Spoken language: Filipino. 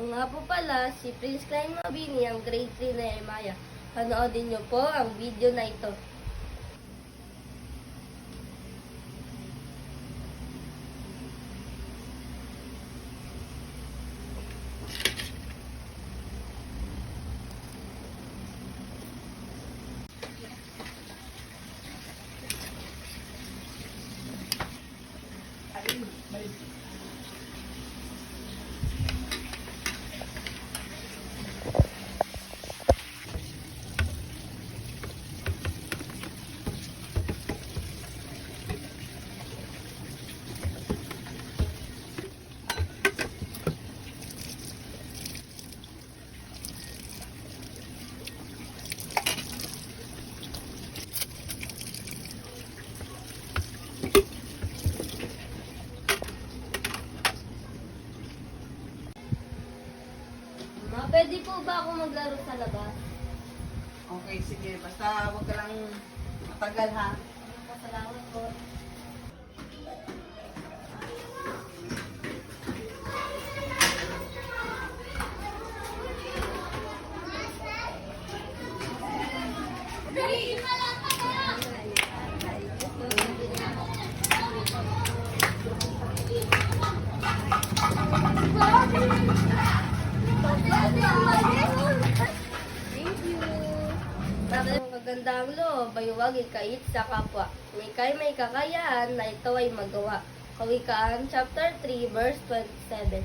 Ako nga po pala, si Prince Klein Mabini, ang grade 3 na Emaya. Panoodin niyo po ang video na ito. Ma, pwede po ba ako maglaro sa labas? Okay, sige. Basta huwag ka lang matagal ha. Salamat po. Thank Bakit magandang loob ay huwag ikait sa kapwa. May kay may kakayahan na ito ay magawa. Kawikaan chapter 3 verse 27.